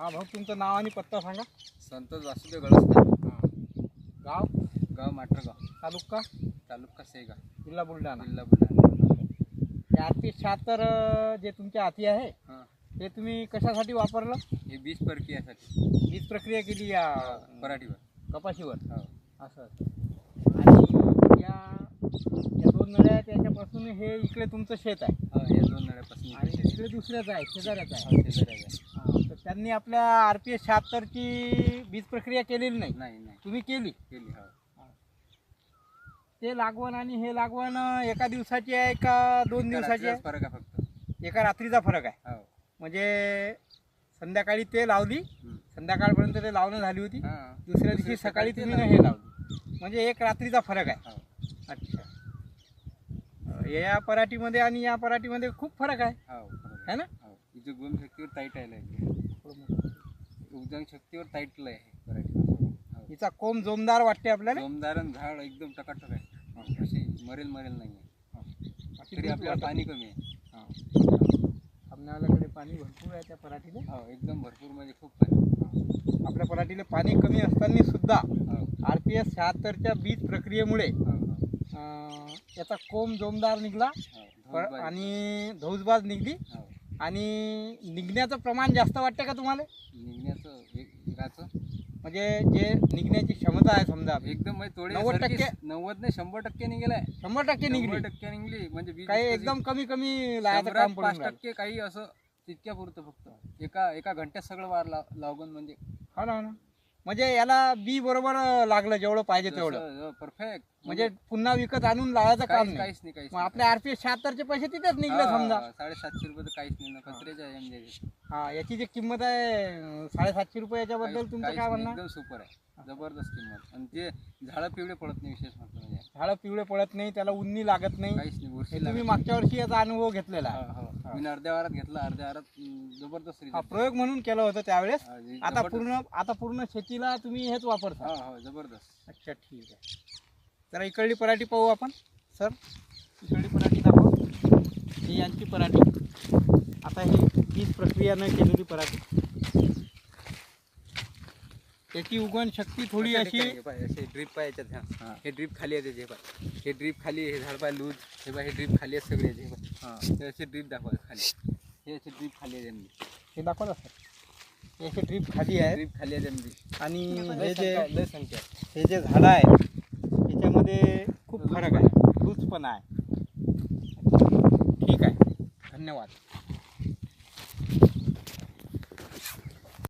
हा भाऊ तुमचं नाव आणि पत्ता सांगा. संतोष वासुदेव गळसकर. हां. गाव? गाव माटरगाव. तालुका? तालुका सेगाव जिल्हा बुलढाणा. जिल्हा बुलढाणा. आरतीस शहात्तर जे तुमच्या हाती आहे हां. ते तुम्ही कशासाठी वापरलं? हे बीज प्रक्रियासाठी वीज प्रक्रिया केली या पराठीवर. कपाशीवर? हो. असं आणि या या दोन नळ्या आहेत याच्यापासून हे इकडे तुमचं शेत आहे. हो हे दोन नळ्यापासून आणि इकडे इकडे दुसऱ्याच आहे शेजाऱ्याच आहे. हो, शेजाऱ्याचं आहे. हां, त्यांनी आपल्या आर पी एस शहात्तरची बीज प्रक्रिया केलेली नाही. नाही नाही. तुम्ही केली. केली हो. ते लागवण आणि हे लागवण एका दिवसाची आहे का दोन एका दिवसाची रात्रीचाच आहे? फरक आहे फक्त. एका रात्रीचा फरक आहे. हो. म्हणजे संध्याकाळी ते लावली हम्म. संध्याकाळपर्यंत ते लावणं झाली होती. हां. दुसऱ्या दिवशी सकाळी ते तुम्ही. हे लावली. म्हणजे एक रात्रीचा फरक आहे. हो. अच्छा. अं, या पराठीमध्ये आणि या पराठीमध्ये खूप फरक आहे. हो है ना? हो. हिची गुण शक्तीवर टाईट आहे लय. उगजन शक्तीवर टाईट लय आहे हिचा कोंब जोमदार वाटते आपल्याला? जोमदारन झाड एकदम टकाटक आहे. अशी मरेल मरेल नाही आहे तरी आपल्याला पाणी कमी आहे. आपल्याकडे पाणी भरपूर आहे त्या पराठीला. हो एकदम भरपूर म्हणजे खूप पाणी. आपल्या पराठीला पाणी कमी असताना सुद्धा हो. आर पी एस शहात्तरच्या बीज प्रक्रियेमुळे हो हो. याचा कोंब जोमदार निघला. आणि धौसबाज निघली. आणि निघण्याचं प्रमाण जास्त वाटतं का तुम्हाला? निघण्याचं एक- म्हणजे जे निघण्याची क्षमता आहे समजा एकदम म्हणजे थोडे नव्वद सारखी टक्के? नव्वद नाही शंभर टक्के निघेलाय शंभर टक्के निघली. शंभर टक्के निघली म्हणजे काही एकदम कमी कमी लावायचं शंभरात काम पाच पडून राहिलं. टक्के काही असं तितक्या पुरतं फक्त. एका एका घंट्यात सगळं वार लाव- लागून म्हणजे हो ना हो ना. म्हणजे याला बी बरोबर लागलं जेवढं पाहिजे तेवढं. परफेक्ट म्हणजे पुन्हा विकत आणून लावायचं काम नाही. काहीच नाही काहीच मग आपले आरपीएस शहात्तरचे पैसे तिथेच निघले समजा. साडेसातशे रुपये तर काहीच नाही ना कचऱ्याच्या आहे म्हणजे. हा याची जी किंमत आहे साडेसातशे रुपये याच्याबद्दल काहीच- तुमचं काहीच काय नाही, म्हणणं? एकदम सुपर आहे. जबरदस्त किंमत. आणि ते झाडं पिवळे पडत नाही विशेष म्हटलं म्हणजे. झाडं पिवळे पडत नाही त्याला उन्नी लागत नाही. काहीच नाही हे तुम्ही लागत मागच्या वर्षी याचा अनुभव घेतलेला. नाही. आहे हो, हो. मी अर्ध्या वारात घेतला अर्ध्या वारात अं, जबरदस्त हा. प्रयोग म्हणून केलं होतं त्यावेळेस. हा, आता जबरदस्त. पूर्ण आता पूर्ण शेतीला तुम्ही हेच वापरता. हो हो जबरदस्त. अच्छा ठीक आहे. जरा इकडली पराठी पाहू आपण. सर इकडली पराठी दाखव. ही यांची पराठी. आता ही बीज प्रक्रिया न केलेली पराठी. त्याची उगवण शक्ती थोडी अशा हे असे ड्रीप पाय याच्यात ह्या. हा. हे ड्रीप खाली आहे त्याचे पाय हे ड्रीप खाली आहे, हे झाड पाय लूज. हे पाय हे ड्रीप खाली आहे सगळे हे पाय. हा. हे असे ड्रीप दाखवा खाली. हे असे ड्रीप खाली आहे त्यांनी हे दाखवा सर. याची ड्रीप खाली आहे ड्रीप खाली आहे त्यांनी आणि लय हे जे संख्या आहे, लय संख्या आहे. हे जे झाडं आहेत त्याच्यामध्ये खूप फरक आहे. लूज पण आहे. ठीक आहे. धन्यवाद.